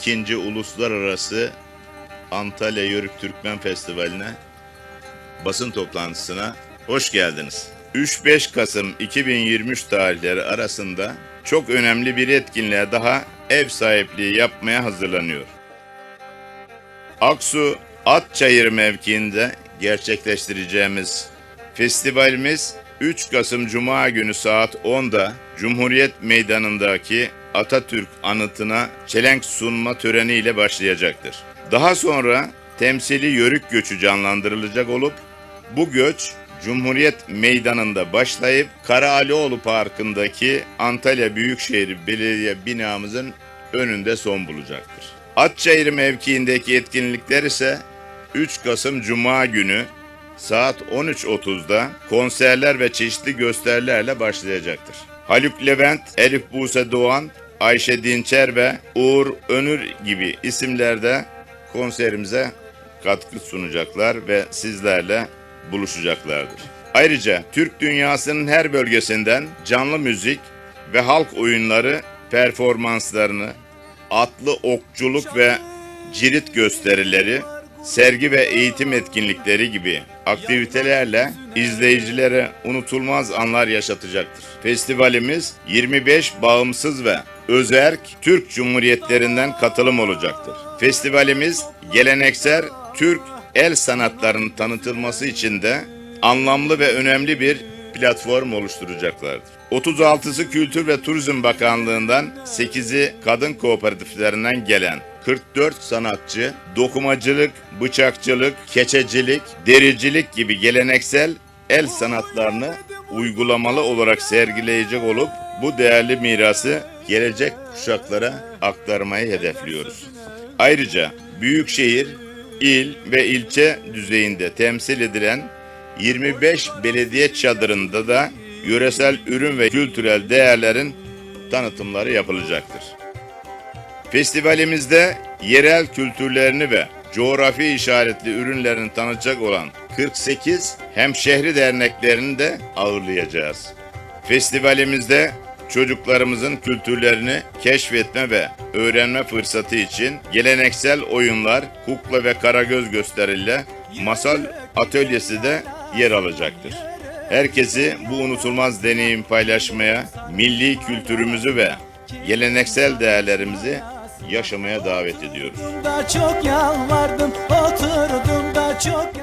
ikinci Uluslararası Antalya Yörük Türkmen Festivali'ne basın toplantısına hoş geldiniz. 3-5 Kasım 2023 tarihleri arasında çok önemli bir etkinliğe daha ev sahipliği yapmaya hazırlanıyor. Aksu Atçayır mevkiinde gerçekleştireceğimiz festivalimiz 3 Kasım Cuma günü saat 10'da Cumhuriyet Meydanı'ndaki Atatürk anıtına çelenk sunma töreniyle başlayacaktır. Daha sonra temsili yörük göçü canlandırılacak olup bu göç Cumhuriyet Meydanı'nda başlayıp Karaалioğlu Parkı'ndaki Antalya Büyükşehir Belediye binamızın önünde son bulacaktır. Atçayır mevkiindeki etkinlikler ise 3 Kasım Cuma günü saat 13.30'da konserler ve çeşitli gösterilerle başlayacaktır. Haluk Levent, Elif Buse Doğan, Ayşe Dinçer ve Uğur Önür gibi isimlerde konserimize katkı sunacaklar ve sizlerle buluşacaklardır. Ayrıca Türk dünyasının her bölgesinden canlı müzik ve halk oyunları performanslarını, atlı okçuluk ve cirit gösterileri, sergi ve eğitim etkinlikleri gibi aktivitelerle izleyicilere unutulmaz anlar yaşatacaktır. Festivalimiz 25 bağımsız ve özerk Türk Cumhuriyetlerinden katılım olacaktır. Festivalimiz geleneksel Türk el sanatlarının tanıtılması için de anlamlı ve önemli bir platform oluşturacaklardır. 36'sı Kültür ve Turizm Bakanlığı'ndan 8'i kadın kooperatiflerinden gelen 44 sanatçı dokumacılık, bıçakçılık, keçecilik, dericilik gibi geleneksel el sanatlarını uygulamalı olarak sergileyecek olup bu değerli mirası gelecek kuşaklara aktarmayı hedefliyoruz. Ayrıca büyükşehir, il ve ilçe düzeyinde temsil edilen 25 belediye çadırında da yöresel ürün ve kültürel değerlerin tanıtımları yapılacaktır. Festivalimizde yerel kültürlerini ve coğrafi işaretli ürünlerini tanıtacak olan 48 hemşehri derneklerini de ağırlayacağız. Festivalimizde çocuklarımızın kültürlerini keşfetme ve öğrenme fırsatı için geleneksel oyunlar, kukla ve karagöz gösteriyle masal atölyesi de yer alacaktır. Herkesi bu unutulmaz deneyim paylaşmaya, milli kültürümüzü ve geleneksel değerlerimizi yaşamaya davet ediyoruz. Çok yalvardım oturdum da çok